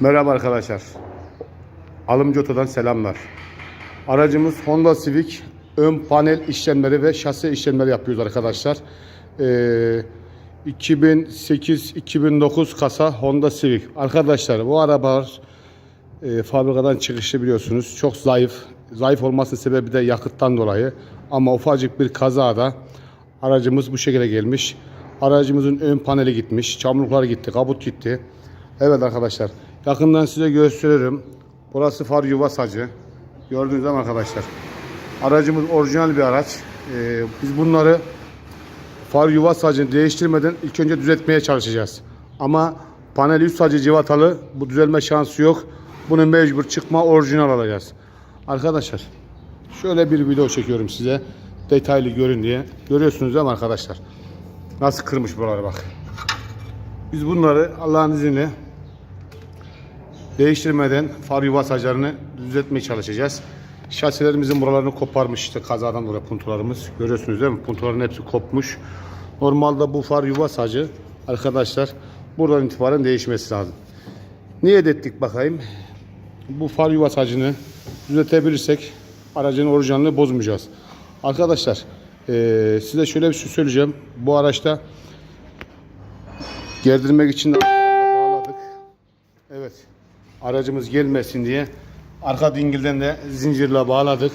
Merhaba arkadaşlar. Alımcı Oto'dan selamlar. Aracımız Honda Civic ön panel işlemleri ve şase işlemleri yapıyoruz arkadaşlar. Ee, 2008-2009 kasa Honda Civic. Arkadaşlar bu arabalar e, fabrikadan çıkışlı biliyorsunuz. Çok zayıf. Zayıf olmasının sebebi de yakıttan dolayı. Ama ufacık bir kazada aracımız bu şekilde gelmiş. Aracımızın ön paneli gitmiş. Çamurluklar gitti. Kabut gitti. Evet arkadaşlar. Yakından size gösteririm. Burası far yuva sacı. Gördüğünüz zaman arkadaşlar. Aracımız orijinal bir araç. Ee, biz bunları far yuva sacını değiştirmeden ilk önce düzeltmeye çalışacağız. Ama panel üst sacı civatalı. Bu düzelme şansı yok. Bunu mecbur çıkma orijinal alacağız. Arkadaşlar şöyle bir video çekiyorum size. Detaylı görün diye. Görüyorsunuz değil mi arkadaşlar? Nasıl kırmış buraları bak. Biz bunları Allah'ın izniyle değiştirmeden far yuva saclarını düzeltmeye çalışacağız. Şasilerimizin buralarını koparmış işte kazadan dolayı puntolarımız. Görüyorsunuz değil mi? Puntoların hepsi kopmuş. Normalde bu far yuva sacı arkadaşlar buradan itibaren değişmesi lazım. Niye ettik bakayım? Bu far yuva sacını düzeltebilirsek aracın orijinalini bozmayacağız. Arkadaşlar eee, size şöyle bir şey söyleyeceğim. Bu araçta gerdirmek için de. Aracımız gelmesin diye arka dingilden de zincirle bağladık.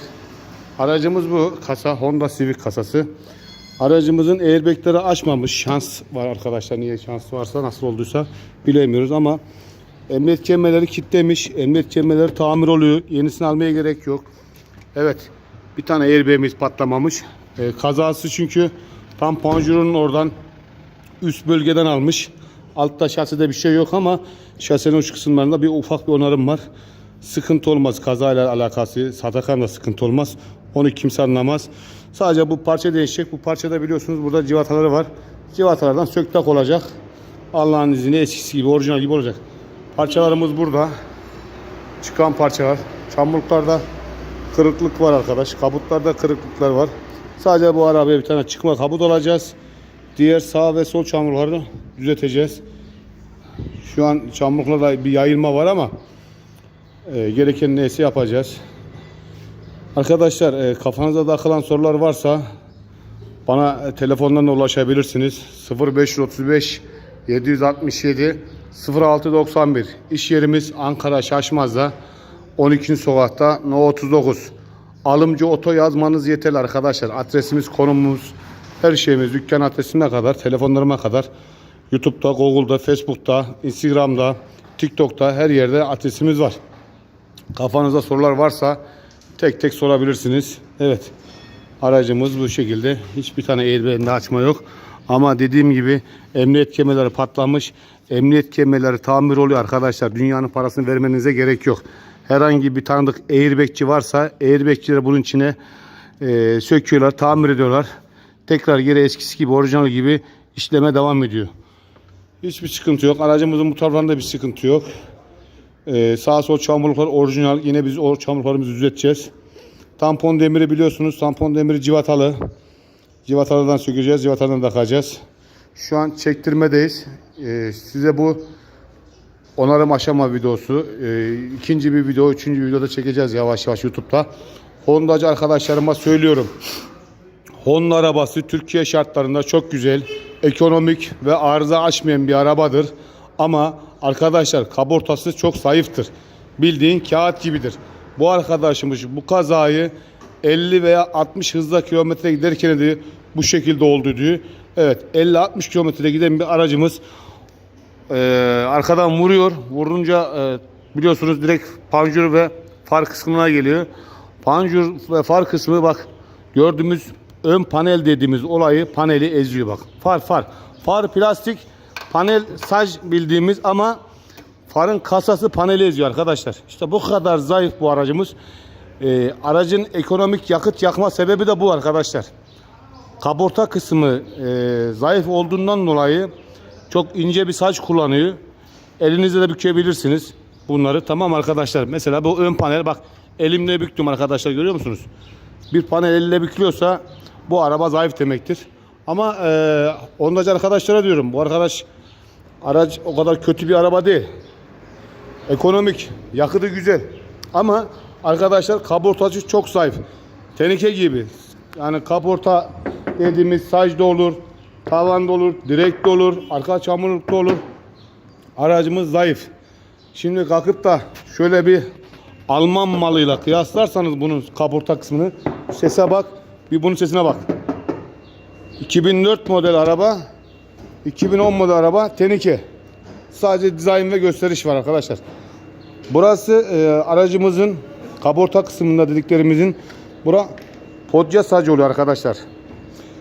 Aracımız bu. Kasa Honda Civic kasası. Aracımızın airbagleri açmamış. Şans var arkadaşlar. Niye şans varsa nasıl olduysa bilemiyoruz ama emniyet kemerleri kilitlemiş. Emniyet kemerleri tamir oluyor. Yenisini almaya gerek yok. Evet. Bir tane airbag'imiz patlamamış. Ee, kazası çünkü tam panjurun oradan üst bölgeden almış. Altta şaside bir şey yok ama şasenin uç kısımlarında bir ufak bir onarım var. Sıkıntı olmaz. Kazayla alakası, satakan da sıkıntı olmaz. Onu kimse anlamaz. Sadece bu parça değişecek. Bu parçada biliyorsunuz burada civataları var. Civatalardan söktak olacak. Allah'ın izniyle eskisi gibi, orijinal gibi olacak. Parçalarımız burada. Çıkan parçalar. Çamurluklarda kırıklık var arkadaş. Kabutlarda kırıklıklar var. Sadece bu arabaya bir tane çıkma kabut alacağız. Diğer sağ ve sol çamurları düzelteceğiz. Şu an çamurlarda bir yayılma var ama e, gereken neyse yapacağız. Arkadaşlar e, kafanıza takılan sorular varsa bana e, telefondan da ulaşabilirsiniz. 0535 767 0691 İş yerimiz Ankara Şaşmaz'da 12. sokakta No 39. Alımcı oto yazmanız yeterli arkadaşlar. Adresimiz, konumumuz, her şeyimiz dükkan adresine kadar, telefonlarıma kadar YouTube'da, Google'da, Facebook'ta, Instagram'da, TikTok'ta her yerde adresimiz var. Kafanızda sorular varsa tek tek sorabilirsiniz. Evet. Aracımız bu şekilde. Hiçbir tane airbag'inde açma yok. Ama dediğim gibi emniyet kemerleri patlamış. Emniyet kemerleri tamir oluyor arkadaşlar. Dünyanın parasını vermenize gerek yok. Herhangi bir tanıdık airbagçi varsa airbagçileri bunun içine e, söküyorlar, tamir ediyorlar. Tekrar geri eskisi gibi, orijinal gibi işleme devam ediyor. Hiçbir sıkıntı yok. Aracımızın bu taraflarında bir sıkıntı yok. Ee, sağ sol çamurluklar orijinal. Yine biz o çamurlarımızı düzelteceğiz. Tampon demiri biliyorsunuz. Tampon demiri civatalı. Civatalıdan sökeceğiz. Civatadan takacağız. Şu an çektirmedeyiz. Ee, size bu onarım aşama videosu. Ee, ikinci bir video, üçüncü videoda çekeceğiz yavaş yavaş YouTube'da. Hondacı arkadaşlarıma söylüyorum. Honda arabası Türkiye şartlarında çok güzel, ekonomik ve arıza açmayan bir arabadır. Ama arkadaşlar kaportası çok zayıftır. Bildiğin kağıt gibidir. Bu arkadaşımız bu kazayı 50 veya 60 hızla kilometre giderken de bu şekilde oldu diyor. Evet 50-60 kilometre giden bir aracımız eee, arkadan vuruyor. Vurunca eee, biliyorsunuz direkt panjur ve far kısmına geliyor. Panjur ve far kısmı bak gördüğümüz ön panel dediğimiz olayı paneli eziyor bak. Far far. Far plastik panel saj bildiğimiz ama farın kasası paneli eziyor arkadaşlar. İşte bu kadar zayıf bu aracımız. Ee, aracın ekonomik yakıt yakma sebebi de bu arkadaşlar. Kaporta kısmı e, zayıf olduğundan dolayı çok ince bir saç kullanıyor. Elinizle de bükebilirsiniz bunları. Tamam arkadaşlar. Mesela bu ön panel bak elimle büktüm arkadaşlar görüyor musunuz? Bir panel elle bükülüyorsa bu araba zayıf demektir. Ama e, ondacı arkadaşlara diyorum bu arkadaş araç o kadar kötü bir araba değil. Ekonomik, yakıtı güzel. Ama arkadaşlar kaportacı çok zayıf. Teneke gibi. Yani kaporta dediğimiz sacda olur, tavanda olur, direkte olur, arka çamurlukta olur. Aracımız zayıf. Şimdi kalkıp da şöyle bir Alman malıyla kıyaslarsanız bunun kaporta kısmını sese bak, bir bunun sesine bak. 2004 model araba, 2010 model araba tenike. Sadece dizayn ve gösteriş var arkadaşlar. Burası e, aracımızın kaporta kısmında dediklerimizin bura podya sacı oluyor arkadaşlar.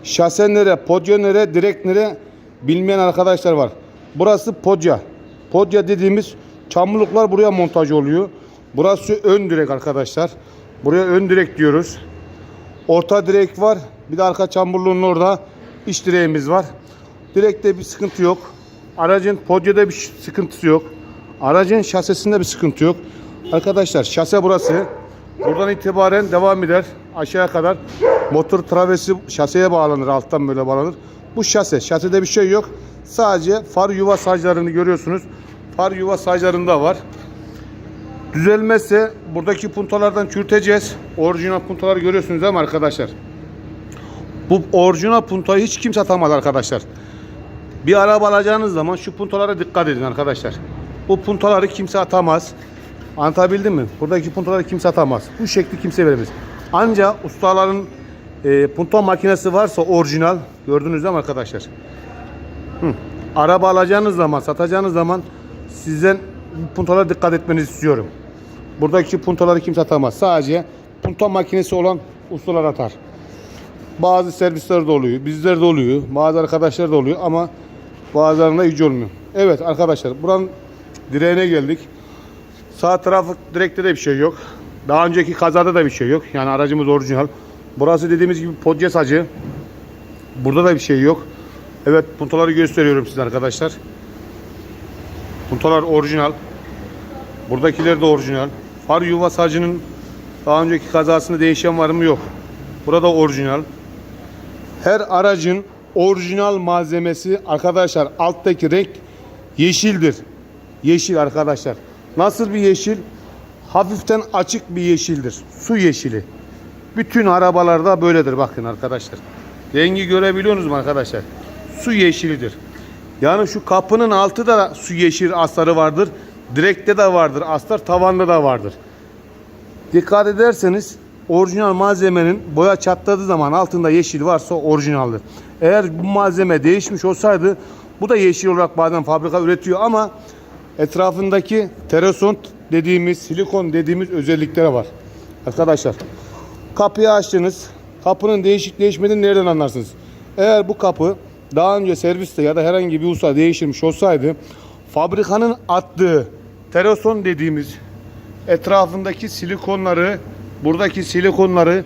Şase nere, podya nere, direkt nere bilmeyen arkadaşlar var. Burası podya. Podya dediğimiz çamurluklar buraya montaj oluyor. Burası ön direk arkadaşlar. Buraya ön direk diyoruz. Orta direk var. Bir de arka çamurluğun orada iç direğimiz var. Direkte bir sıkıntı yok. Aracın podyada bir sıkıntısı yok. Aracın şasesinde bir sıkıntı yok. Arkadaşlar şase burası. Buradan itibaren devam eder. Aşağıya kadar motor travesi şaseye bağlanır. Alttan böyle bağlanır. Bu şase. Şasede bir şey yok. Sadece far yuva saclarını görüyorsunuz. Far yuva saclarında var. Düzelmezse buradaki puntalardan çürüteceğiz. Orijinal puntaları görüyorsunuz değil mi arkadaşlar? Bu orijinal puntayı hiç kimse atamaz arkadaşlar. Bir araba alacağınız zaman şu puntalara dikkat edin arkadaşlar. Bu puntaları kimse atamaz. Anlatabildim mi? Buradaki puntaları kimse atamaz. Bu şekli kimse veremez. Ancak ustaların e, punta makinesi varsa orijinal gördünüz değil mi arkadaşlar? Hı. Araba alacağınız zaman, satacağınız zaman sizden puntalara dikkat etmenizi istiyorum. Buradaki puntaları kimse atamaz. Sadece punta makinesi olan ustalar atar. Bazı servisler de oluyor, bizler de oluyor, bazı arkadaşlar da oluyor ama bazılarında hiç olmuyor. Evet arkadaşlar buranın direğine geldik. Sağ tarafı direkte de bir şey yok. Daha önceki kazada da bir şey yok. Yani aracımız orijinal. Burası dediğimiz gibi podya sacı. Burada da bir şey yok. Evet puntoları gösteriyorum size arkadaşlar. Puntolar orijinal. Buradakiler de orijinal. Far yuva sacının daha önceki kazasında değişen var mı yok. Burada orijinal. Her aracın orijinal malzemesi arkadaşlar alttaki renk yeşildir. Yeşil arkadaşlar. Nasıl bir yeşil? Hafiften açık bir yeşildir. Su yeşili. Bütün arabalarda böyledir bakın arkadaşlar. Rengi görebiliyorsunuz mu arkadaşlar? Su yeşilidir. Yani şu kapının altı da su yeşil astarı vardır. Direkte de vardır. Astar tavanda da vardır. Dikkat ederseniz orijinal malzemenin boya çatladığı zaman altında yeşil varsa orijinaldir. Eğer bu malzeme değişmiş olsaydı bu da yeşil olarak bazen fabrika üretiyor ama etrafındaki tereson dediğimiz silikon dediğimiz özellikleri var. Arkadaşlar kapıyı açtınız. Kapının değişik değişmediğini nereden anlarsınız? Eğer bu kapı daha önce serviste ya da herhangi bir usta değiştirmiş olsaydı fabrikanın attığı tereson dediğimiz etrafındaki silikonları buradaki silikonları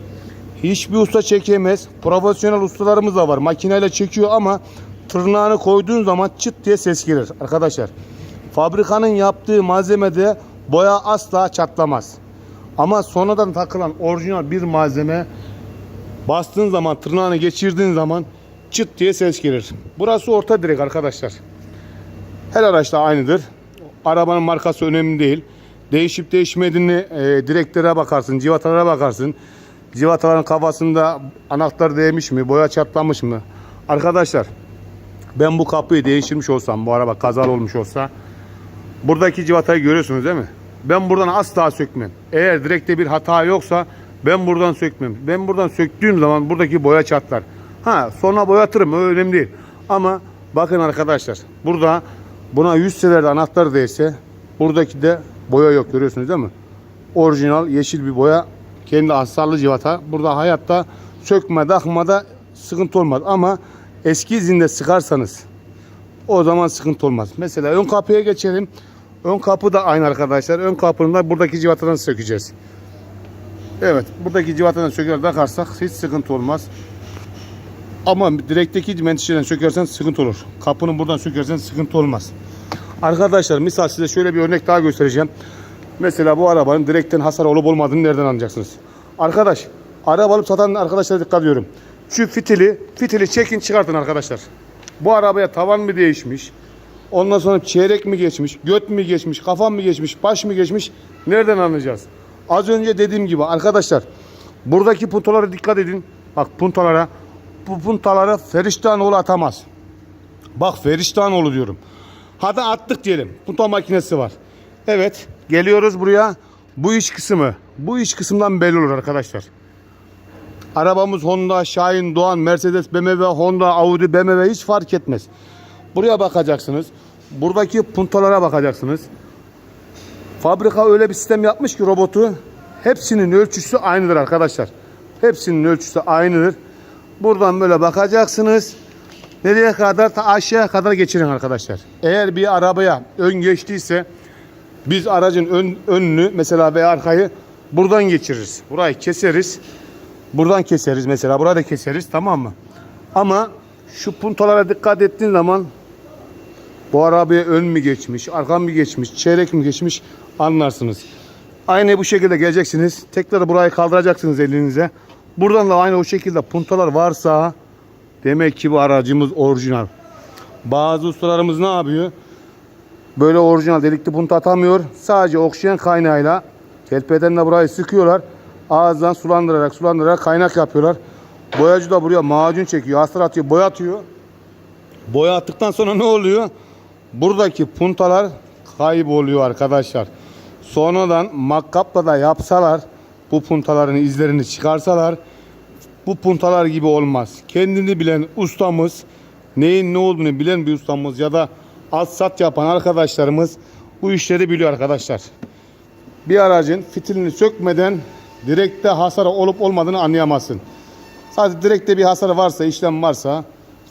hiçbir usta çekemez. Profesyonel ustalarımız da var. Makineyle çekiyor ama tırnağını koyduğun zaman çıt diye ses gelir arkadaşlar. Fabrikanın yaptığı malzemede boya asla çatlamaz. Ama sonradan takılan orijinal bir malzeme bastığın zaman tırnağını geçirdiğin zaman çıt diye ses gelir. Burası orta direk arkadaşlar. Her araçta aynıdır. Arabanın markası önemli değil. Değişip değişmediğini e, direklere bakarsın, civatalara bakarsın. Civataların kafasında anahtar değmiş mi, boya çatlamış mı? Arkadaşlar ben bu kapıyı değiştirmiş olsam, bu araba kazalı olmuş olsa buradaki civatayı görüyorsunuz değil mi? Ben buradan asla sökmem. Eğer direkte bir hata yoksa ben buradan sökmem. Ben buradan söktüğüm zaman buradaki boya çatlar. Ha sonra boyatırım o önemli değil. Ama bakın arkadaşlar burada buna 100 seferde anahtar değse buradaki de boya yok görüyorsunuz değil mi? Orijinal yeşil bir boya kendi hasarlı civata. Burada hayatta sökme takmada sıkıntı olmaz ama eski izinde sıkarsanız o zaman sıkıntı olmaz. Mesela ön kapıya geçelim. Ön kapı da aynı arkadaşlar. Ön kapının da buradaki civatadan sökeceğiz. Evet buradaki civatadan söker takarsak hiç sıkıntı olmaz. Ama direkteki menteşeden sökersen sıkıntı olur. Kapının buradan sökersen sıkıntı olmaz. Arkadaşlar misal size şöyle bir örnek daha göstereceğim. Mesela bu arabanın direkten hasar olup olmadığını nereden anlayacaksınız? Arkadaş, araba alıp satan arkadaşlara dikkat ediyorum. Şu fitili, fitili çekin çıkartın arkadaşlar. Bu arabaya tavan mı değişmiş? Ondan sonra çeyrek mi geçmiş, göt mü geçmiş, kafam mı geçmiş, baş mı geçmiş nereden anlayacağız? Az önce dediğim gibi arkadaşlar buradaki puntolara dikkat edin. Bak puntolara bu puntalara Feriştahanoğlu atamaz. Bak Feriştahanoğlu diyorum. Hadi attık diyelim. Punta makinesi var. Evet geliyoruz buraya. Bu iç kısmı. Bu iç kısımdan belli olur arkadaşlar. Arabamız Honda, Şahin, Doğan, Mercedes, BMW, Honda, Audi, BMW hiç fark etmez. Buraya bakacaksınız. Buradaki puntolara bakacaksınız. Fabrika öyle bir sistem yapmış ki robotu hepsinin ölçüsü aynıdır arkadaşlar. Hepsinin ölçüsü aynıdır. Buradan böyle bakacaksınız. Nereye kadar? Ta aşağıya kadar geçirin arkadaşlar. Eğer bir arabaya ön geçtiyse biz aracın ön, önünü mesela veya arkayı buradan geçiririz. Burayı keseriz. Buradan keseriz mesela. Burada da keseriz tamam mı? Ama şu puntolara dikkat ettiğin zaman bu arabaya ön mü geçmiş, arkan mı geçmiş, çeyrek mi geçmiş anlarsınız. Aynı bu şekilde geleceksiniz. Tekrar burayı kaldıracaksınız elinize. Buradan da aynı o şekilde puntolar varsa demek ki bu aracımız orijinal. Bazı ustalarımız ne yapıyor? Böyle orijinal delikli punta atamıyor. Sadece oksijen kaynağıyla kelpeden de burayı sıkıyorlar. Ağızdan sulandırarak sulandırarak kaynak yapıyorlar. Boyacı da buraya macun çekiyor. Astar atıyor, boya atıyor. Boya attıktan sonra ne oluyor? Buradaki puntalar kayboluyor arkadaşlar. Sonradan makkapla da yapsalar bu puntaların izlerini çıkarsalar bu puntalar gibi olmaz. Kendini bilen ustamız, neyin ne olduğunu bilen bir ustamız ya da alt sat yapan arkadaşlarımız bu işleri biliyor arkadaşlar. Bir aracın fitilini sökmeden direkte hasar olup olmadığını anlayamazsın. Sadece direkte bir hasar varsa, işlem varsa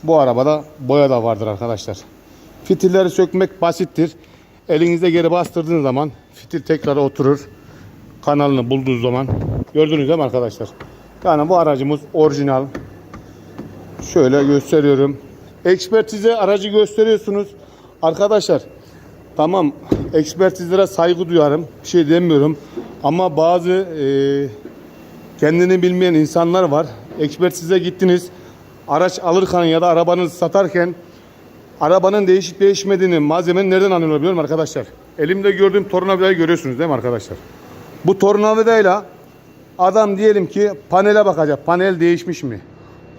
bu arabada boya da vardır arkadaşlar. Fitilleri sökmek basittir. Elinizde geri bastırdığınız zaman fitil tekrar oturur. Kanalını bulduğu zaman. Gördünüz değil mi arkadaşlar? Yani bu aracımız orijinal. Şöyle gösteriyorum. Ekspertize aracı gösteriyorsunuz. Arkadaşlar tamam ekspertizlere saygı duyarım. Bir şey demiyorum. Ama bazı e, kendini bilmeyen insanlar var. Ekspertize gittiniz. Araç alırken ya da arabanızı satarken arabanın değişip değişmediğini, malzemenin nereden anlıyorlar biliyor arkadaşlar? Elimde gördüğüm tornavidayı görüyorsunuz değil mi arkadaşlar? Bu tornavidayla adam diyelim ki panele bakacak. Panel değişmiş mi?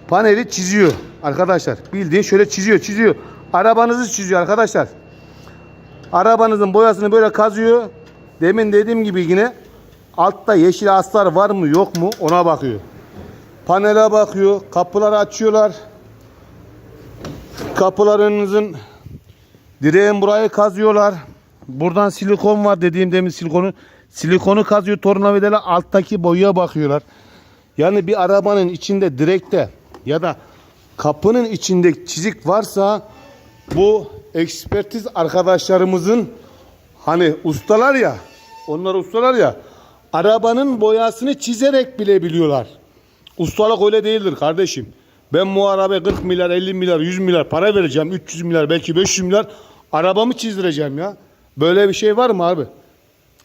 Paneli çiziyor arkadaşlar. Bildiğin şöyle çiziyor, çiziyor. Arabanızı çiziyor arkadaşlar. Arabanızın boyasını böyle kazıyor. Demin dediğim gibi yine altta yeşil astar var mı yok mu ona bakıyor. Panele bakıyor. Kapıları açıyorlar. Kapılarınızın direğin burayı kazıyorlar. Buradan silikon var dediğim demin silikonu. Silikonu kazıyor tornavidayla alttaki boyaya bakıyorlar. Yani bir arabanın içinde direkte ya da kapının içinde çizik varsa bu ekspertiz arkadaşlarımızın hani ustalar ya onlar ustalar ya arabanın boyasını çizerek bile biliyorlar. Ustalık öyle değildir kardeşim. Ben arabaya 40 milyar, 50 milyar, 100 milyar para vereceğim. 300 milyar, belki 500 milyar arabamı çizdireceğim ya. Böyle bir şey var mı abi?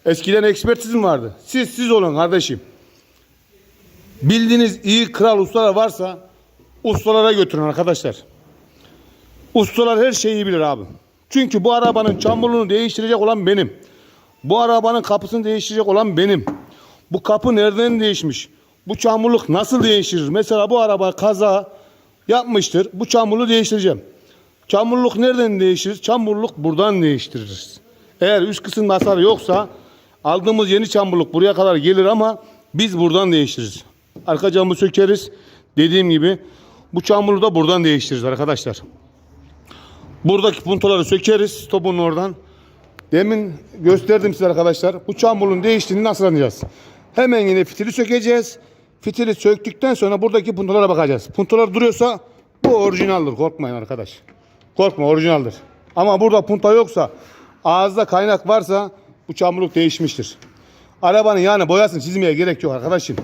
Eskiden ekspertizm vardı. Siz siz olun kardeşim. Bildiğiniz iyi kral ustalar varsa ustalara götürün arkadaşlar. Ustalar her şeyi bilir abi. Çünkü bu arabanın çamurluğunu değiştirecek olan benim. Bu arabanın kapısını değiştirecek olan benim. Bu kapı nereden değişmiş? Bu çamurluk nasıl değiştirir? Mesela bu araba kaza yapmıştır. Bu çamurluğu değiştireceğim. Çamurluk nereden değiştirir? Çamurluk buradan değiştiririz. Eğer üst kısım hasarı yoksa aldığımız yeni çamurluk buraya kadar gelir ama biz buradan değiştiririz. Arka camı sökeriz. Dediğim gibi bu çamurluğu da buradan değiştiririz arkadaşlar. Buradaki puntoları sökeriz topun oradan. Demin gösterdim size arkadaşlar. Bu çamurluğun değiştiğini nasıl anlayacağız? Hemen yine fitili sökeceğiz. Fitili söktükten sonra buradaki puntolara bakacağız. Puntolar duruyorsa bu orijinaldir. Korkmayın arkadaş. Korkma orijinaldir. Ama burada punta yoksa ağızda kaynak varsa bu çamurluk değişmiştir. Arabanın yani boyasını çizmeye gerek yok arkadaşım.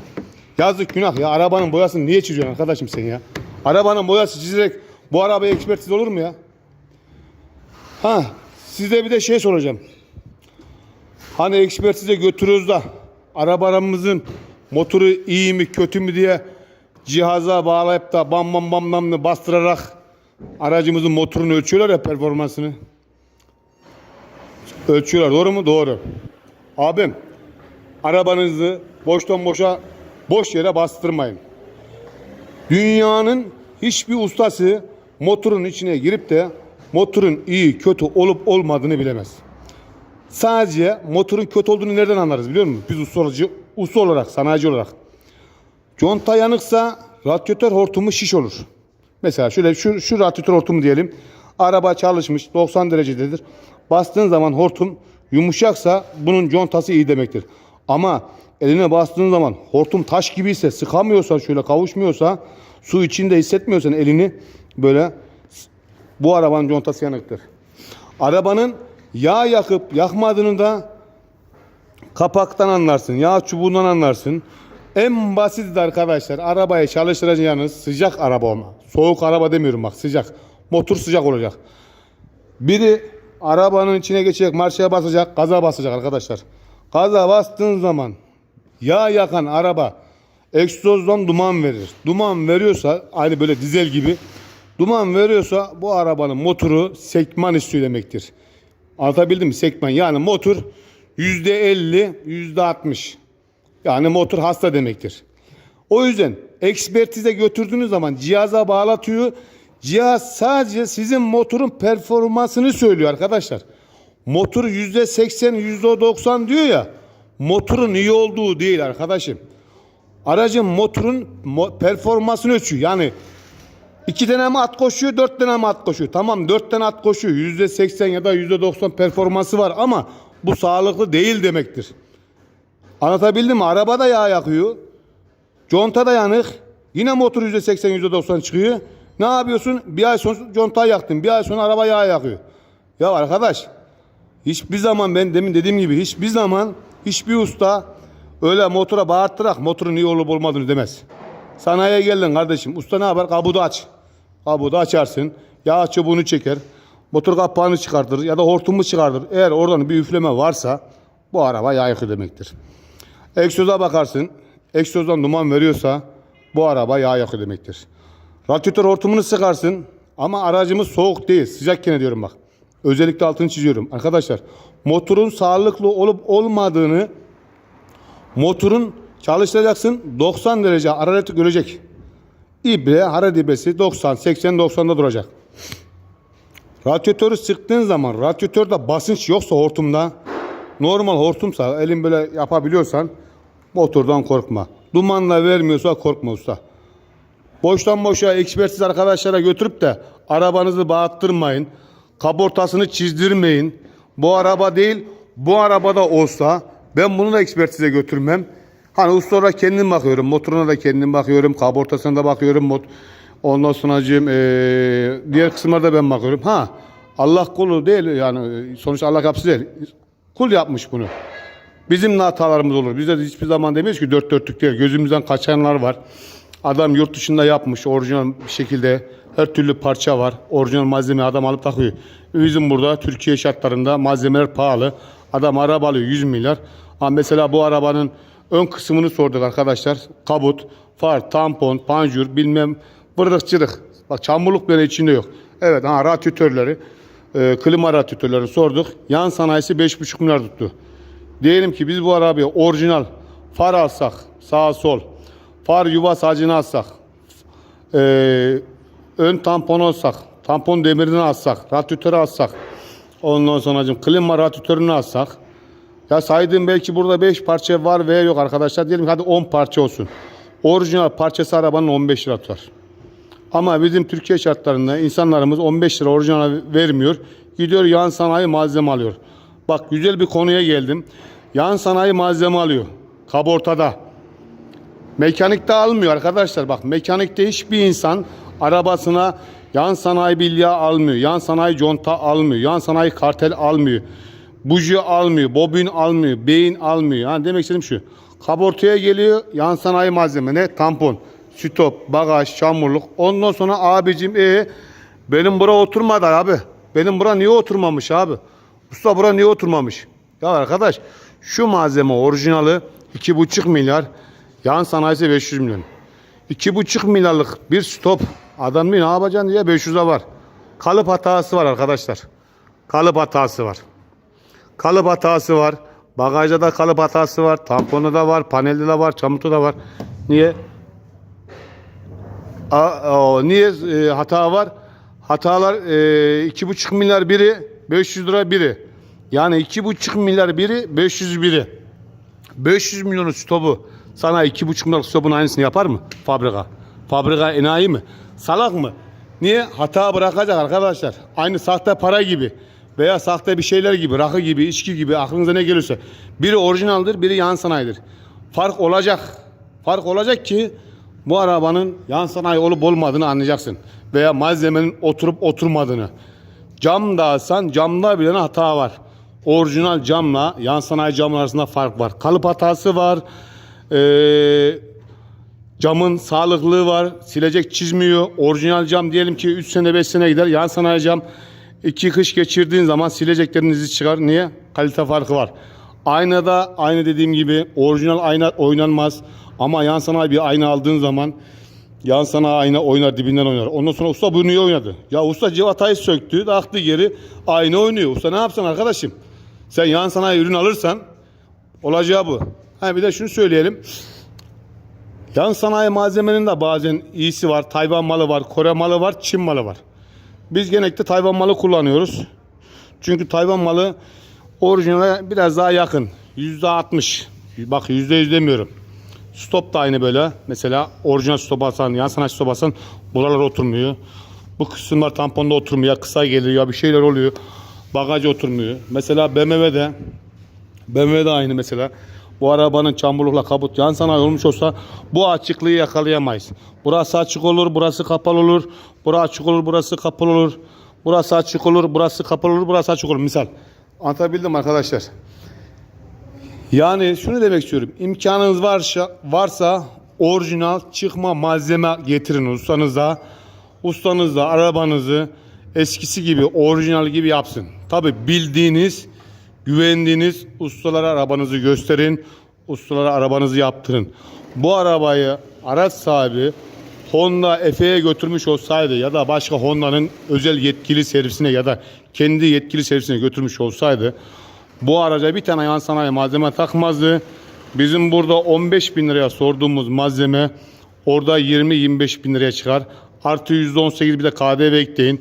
Yazık günah ya. Arabanın boyasını niye çiziyorsun arkadaşım sen ya? Arabanın boyası çizerek bu arabaya ekspertiz olur mu ya? Ha, size bir de şey soracağım. Hani ekspertize götürüyoruz da arabalarımızın motoru iyi mi kötü mü diye cihaza bağlayıp da bam bam bam bastırarak aracımızın motorunu ölçüyorlar ya performansını. Ölçüyorlar. Doğru mu? Doğru. Abim arabanızı boştan boşa boş yere bastırmayın. Dünyanın hiçbir ustası motorun içine girip de motorun iyi kötü olup olmadığını bilemez. Sadece motorun kötü olduğunu nereden anlarız biliyor musun? Biz usta, olarak- usta olarak, sanayici olarak. Conta yanıksa radyatör hortumu şiş olur. Mesela şöyle şu, şu radyatör hortumu diyelim. Araba çalışmış 90 derecededir. Bastığın zaman hortum yumuşaksa bunun contası iyi demektir. Ama eline bastığın zaman hortum taş gibi ise sıkamıyorsa şöyle kavuşmuyorsa su içinde hissetmiyorsan elini böyle bu arabanın contası yanıktır. Arabanın yağ yakıp yakmadığını da kapaktan anlarsın, yağ çubuğundan anlarsın. En basit arkadaşlar arabayı çalıştıracağınız sıcak araba olma. Soğuk araba demiyorum bak sıcak. Motor sıcak olacak. Biri arabanın içine geçecek, marşaya basacak, gaza basacak arkadaşlar. Gaza bastığın zaman yağ yakan araba egzozdan duman verir. Duman veriyorsa aynı böyle dizel gibi duman veriyorsa bu arabanın motoru sekman istiyor demektir. Anlatabildim mi? Sekman yani motor %50, %60. Yani motor hasta demektir. O yüzden ekspertize götürdüğünüz zaman cihaza bağlatıyor. Cihaz sadece sizin motorun performansını söylüyor arkadaşlar. Motor %80, %90 diyor ya. Motorun iyi olduğu değil arkadaşım. Aracın motorun mo- performansını ölçüyor. Yani iki tane mi at koşuyor, dört tane mi at koşuyor? Tamam dört tane at koşuyor. Yüzde seksen ya da yüzde doksan performansı var ama bu sağlıklı değil demektir. Anlatabildim mi? Araba da yağ yakıyor. Conta da yanık. Yine motor yüzde seksen, yüzde doksan çıkıyor. Ne yapıyorsun? Bir ay sonra contayı yaktın. Bir ay sonra araba yağ yakıyor. Ya arkadaş hiçbir zaman ben demin dediğim gibi hiçbir zaman hiçbir usta öyle motora bağırtırak motorun iyi olup olmadığını demez. Sanayiye geldin kardeşim. Usta ne yapar? Kabuğu aç. Kabuğu açarsın. Yağ çubuğunu çeker. Motor kapağını çıkartır ya da hortumu çıkartır. Eğer oradan bir üfleme varsa bu araba yağ yakıyor demektir. Egzoza bakarsın. Egzozdan duman veriyorsa bu araba yağ yakıyor demektir. Radyatör hortumunu sıkarsın ama aracımız soğuk değil. Sıcak gene diyorum bak. Özellikle altını çiziyorum. Arkadaşlar motorun sağlıklı olup olmadığını motorun çalıştıracaksın 90 derece hararet görecek. İbre hararet ibresi 90, 80, 90'da duracak. Radyatörü sıktığın zaman radyatörde basınç yoksa hortumda normal hortumsa elin böyle yapabiliyorsan motordan korkma. Dumanla vermiyorsa korkma usta. Boştan boşa ekspertiz arkadaşlara götürüp de arabanızı bağıttırmayın. Kaportasını çizdirmeyin. Bu araba değil, bu arabada olsa ben bunu da ekspertize götürmem. Hani usta olarak kendim bakıyorum. Motoruna da kendim bakıyorum. Kaportasına da bakıyorum. Mot Ondan sonra diğer kısımlarda ben bakıyorum. Ha Allah kulu değil yani sonuçta Allah kapısı değil. Kul yapmış bunu. Bizim hatalarımız olur. Biz de hiçbir zaman demiyoruz ki dört dörtlük değil. Gözümüzden kaçanlar var. Adam yurt dışında yapmış orijinal şekilde her türlü parça var. Orijinal malzeme adam alıp takıyor. Bizim burada Türkiye şartlarında malzemeler pahalı. Adam araba alıyor 100 milyar. Ama mesela bu arabanın ön kısmını sorduk arkadaşlar. Kabut, far, tampon, panjur bilmem vırrık çırık. Bak çamurluk böyle içinde yok. Evet ha radyatörleri, e, klima radyatörlerini sorduk. Yan sanayisi 5,5 milyar tuttu. Diyelim ki biz bu arabaya orijinal far alsak sağ sol far yuva sacını alsak e, ön tampon alsak tampon demirini alsak radyatörü alsak ondan sonra klima radyatörünü alsak ya saydığım belki burada 5 parça var veya yok arkadaşlar diyelim hadi 10 parça olsun orijinal parçası arabanın 15 lira tutar ama bizim Türkiye şartlarında insanlarımız 15 lira orijinal vermiyor. Gidiyor yan sanayi malzeme alıyor. Bak güzel bir konuya geldim. Yan sanayi malzeme alıyor. Kabortada. Mekanikte almıyor arkadaşlar. Bak mekanikte hiçbir insan arabasına yan sanayi bilya almıyor. Yan sanayi conta almıyor. Yan sanayi kartel almıyor. Buji almıyor. Bobin almıyor. Beyin almıyor. Yani demek istediğim şu. Kabortaya geliyor yan sanayi malzeme ne? Tampon, stop, bagaj, çamurluk. Ondan sonra abicim e benim bura oturmadı abi. Benim bura niye oturmamış abi? Usta bura niye oturmamış? Ya arkadaş şu malzeme orijinali 2,5 milyar. Yan sanayisi 500 milyon. 2,5 milyarlık bir stop. Adam ne yapacaksın diye 500'e var. Kalıp hatası var arkadaşlar. Kalıp hatası var. Kalıp hatası var. Bagajda da kalıp hatası var. Tamponda da var. Panelde de var. Çamurda da var. Niye? A, o, niye e, hata var? Hatalar e, iki buçuk milyar biri 500 lira biri. Yani iki buçuk milyar biri 500 biri. 500 milyonun stopu sana iki buçuk milyar stopun aynısını yapar mı? Fabrika. Fabrika enayi mi? Salak mı? Niye? Hata bırakacak arkadaşlar. Aynı sahte para gibi veya sahte bir şeyler gibi, rakı gibi, içki gibi aklınıza ne gelirse. Biri orijinaldir, biri yan sanayidir. Fark olacak. Fark olacak ki bu arabanın yan sanayi olup olmadığını anlayacaksın. Veya malzemenin oturup oturmadığını. Cam da alsan camda bile hata var. Orijinal camla yan sanayi camlar arasında fark var. Kalıp hatası var. Ee, camın sağlıklığı var. Silecek çizmiyor. Orijinal cam diyelim ki 3 sene 5 sene gider. Yan sanayi cam 2 kış geçirdiğin zaman sileceklerin izi çıkar. Niye? Kalite farkı var. Aynada aynı dediğim gibi orijinal ayna oynanmaz. Ama yan sanayi bir ayna aldığın zaman yan sanayi ayna oynar dibinden oynar. Ondan sonra usta bunu niye oynadı? Ya usta civatayı söktü, taktı geri ayna oynuyor. Usta ne yapsın arkadaşım? Sen yan sanayi ürün alırsan olacağı bu. Ha bir de şunu söyleyelim. Yan sanayi malzemenin de bazen iyisi var. Tayvan malı var, Kore malı var, Çin malı var. Biz genellikle Tayvan malı kullanıyoruz. Çünkü Tayvan malı orijinale biraz daha yakın. Yüzde altmış. Bak yüzde yüz demiyorum. Stop da aynı böyle. Mesela orijinal stop alsan, yan sanayi stop alsan buralar oturmuyor. Bu kısımlar tamponda oturmuyor. Kısa geliyor bir şeyler oluyor. Bagaj oturmuyor. Mesela BMW'de BMW'de aynı mesela. Bu arabanın çamurlukla kaput yan sanayi olmuş olsa bu açıklığı yakalayamayız. Burası açık olur, burası kapalı olur. Burası açık olur, burası kapalı olur. Burası açık olur, burası kapalı olur, burası açık olur. Misal. Anlatabildim arkadaşlar. Yani şunu demek istiyorum. İmkanınız varsa, varsa orijinal çıkma malzeme getirin ustanıza. Ustanız da arabanızı eskisi gibi orijinal gibi yapsın. Tabi bildiğiniz, güvendiğiniz ustalara arabanızı gösterin. Ustalara arabanızı yaptırın. Bu arabayı araç sahibi Honda Efe'ye götürmüş olsaydı ya da başka Honda'nın özel yetkili servisine ya da kendi yetkili servisine götürmüş olsaydı bu araca bir tane yan sanayi malzeme takmazdı. Bizim burada 15 bin liraya sorduğumuz malzeme orada 20-25 bin liraya çıkar. Artı %18 bir de KDV ekleyin.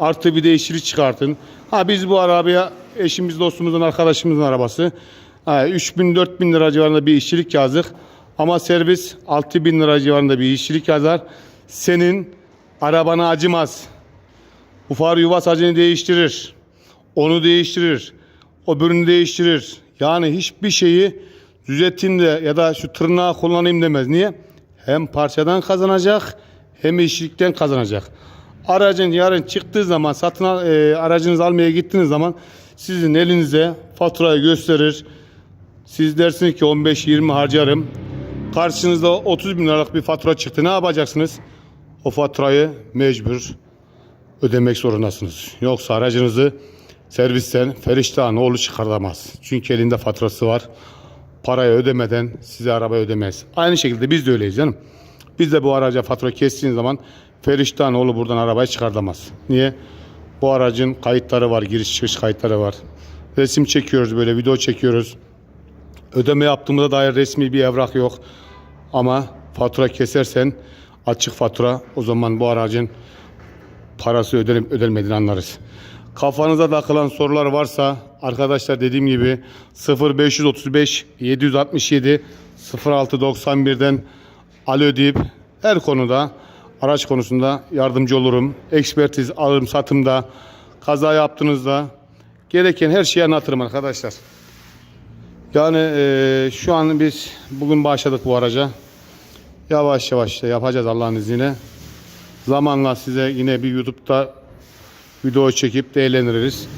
Artı bir de işçilik çıkartın. Ha biz bu arabaya eşimiz, dostumuzun, arkadaşımızın arabası. Ha, 3 bin 4 bin lira civarında bir işçilik yazdık. Ama servis 6 bin lira civarında bir işçilik yazar. Senin arabana acımaz. Bu far yuva sacını değiştirir. Onu değiştirir. O bürünü değiştirir. Yani hiçbir şeyi düzelteyim de ya da şu tırnağı kullanayım demez. Niye? Hem parçadan kazanacak hem işçilikten kazanacak. Aracın yarın çıktığı zaman satın e, aracınızı almaya gittiğiniz zaman sizin elinize faturayı gösterir. Siz dersiniz ki 15-20 harcarım. Karşınızda 30 bin liralık bir fatura çıktı. Ne yapacaksınız? O faturayı mecbur ödemek zorundasınız. Yoksa aracınızı servisten Feriştah'ın oğlu çıkartamaz. Çünkü elinde faturası var. Parayı ödemeden size araba ödemez. Aynı şekilde biz de öyleyiz canım. Biz de bu araca fatura kestiğiniz zaman Feriştah'ın oğlu buradan arabayı çıkartamaz. Niye? Bu aracın kayıtları var, giriş çıkış kayıtları var. Resim çekiyoruz böyle, video çekiyoruz. Ödeme yaptığımıza dair resmi bir evrak yok. Ama fatura kesersen açık fatura o zaman bu aracın parası ödenip ödenmediğini anlarız. Kafanıza takılan sorular varsa arkadaşlar dediğim gibi 0535 767 0691'den alo deyip her konuda araç konusunda yardımcı olurum. Ekspertiz alım satımda kaza yaptığınızda gereken her şeyi anlatırım arkadaşlar. Yani eee, şu an biz bugün başladık bu araca. Yavaş yavaş da yapacağız Allah'ın izniyle. Zamanla size yine bir YouTube'da video çekip değerlendiririz.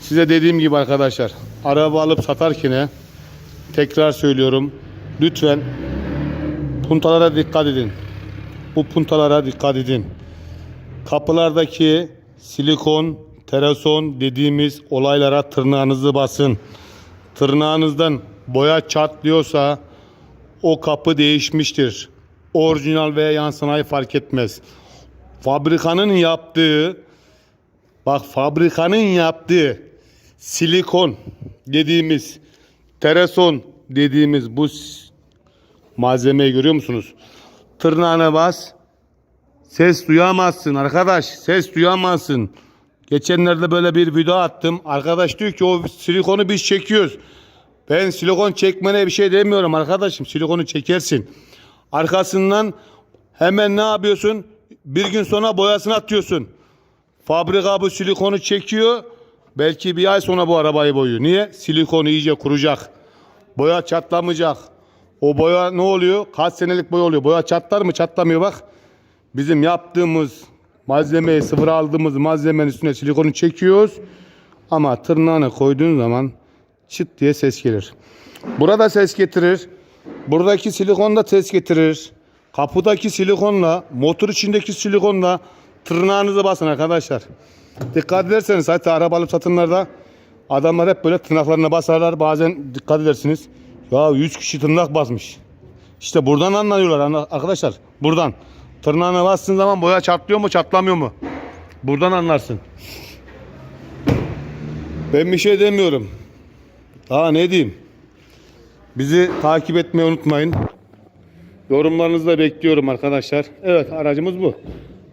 Size dediğim gibi arkadaşlar araba alıp satarken tekrar söylüyorum lütfen puntalara dikkat edin. Bu puntalara dikkat edin. Kapılardaki silikon, terason dediğimiz olaylara tırnağınızı basın. Tırnağınızdan boya çatlıyorsa o kapı değişmiştir. Orijinal veya yan sanayi fark etmez. Fabrikanın yaptığı Bak fabrikanın yaptığı silikon dediğimiz, tereson dediğimiz bu malzemeyi görüyor musunuz? Tırnağına bas. Ses duyamazsın arkadaş. Ses duyamazsın. Geçenlerde böyle bir video attım. Arkadaş diyor ki o silikonu biz çekiyoruz. Ben silikon çekmene bir şey demiyorum arkadaşım. Silikonu çekersin. Arkasından hemen ne yapıyorsun? Bir gün sonra boyasını atıyorsun. Fabrika bu silikonu çekiyor. Belki bir ay sonra bu arabayı boyuyor. Niye? Silikon iyice kuracak. Boya çatlamayacak. O boya ne oluyor? Kaç senelik boya oluyor. Boya çatlar mı? Çatlamıyor bak. Bizim yaptığımız malzemeyi sıfır aldığımız malzemenin üstüne silikonu çekiyoruz. Ama tırnağını koyduğun zaman çıt diye ses gelir. Burada ses getirir. Buradaki silikon da ses getirir. Kapudaki silikonla, motor içindeki silikonla tırnağınızı basın arkadaşlar. Dikkat ederseniz hatta araba alıp satınlarda adamlar hep böyle tırnaklarına basarlar. Bazen dikkat edersiniz. Ya 100 kişi tırnak basmış. İşte buradan anlıyorlar arkadaşlar. Buradan. Tırnağına bastığın zaman boya çatlıyor mu çatlamıyor mu? Buradan anlarsın. Ben bir şey demiyorum. Daha ne diyeyim? Bizi takip etmeyi unutmayın. Yorumlarınızı da bekliyorum arkadaşlar. Evet aracımız bu.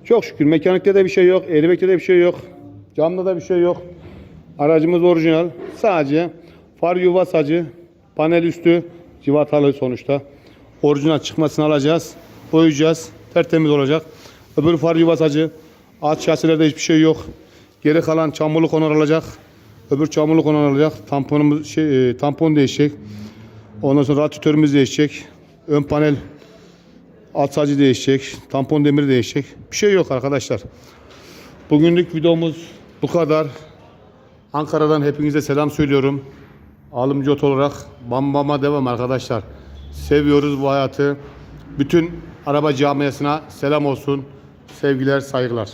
Çok şükür mekanikte de bir şey yok. Airbag'te de bir şey yok. Camda da bir şey yok. Aracımız orijinal. Sadece far yuva sacı, panel üstü civatalı sonuçta. Orijinal çıkmasını alacağız. Boyayacağız. Tertemiz olacak. Öbür far yuva sacı. Alt şasilerde hiçbir şey yok. Geri kalan çamurluk onarılacak. Öbür çamurluk onarılacak. Tamponumuz şey, e, tampon değişecek. Ondan sonra radyatörümüz değişecek. Ön panel alt sacı değişecek. Tampon demiri değişecek. Bir şey yok arkadaşlar. Bugünlük videomuz bu kadar. Ankara'dan hepinize selam söylüyorum. Alımcı olarak bam bama devam arkadaşlar. Seviyoruz bu hayatı. Bütün araba camiasına selam olsun. Sevgiler, saygılar.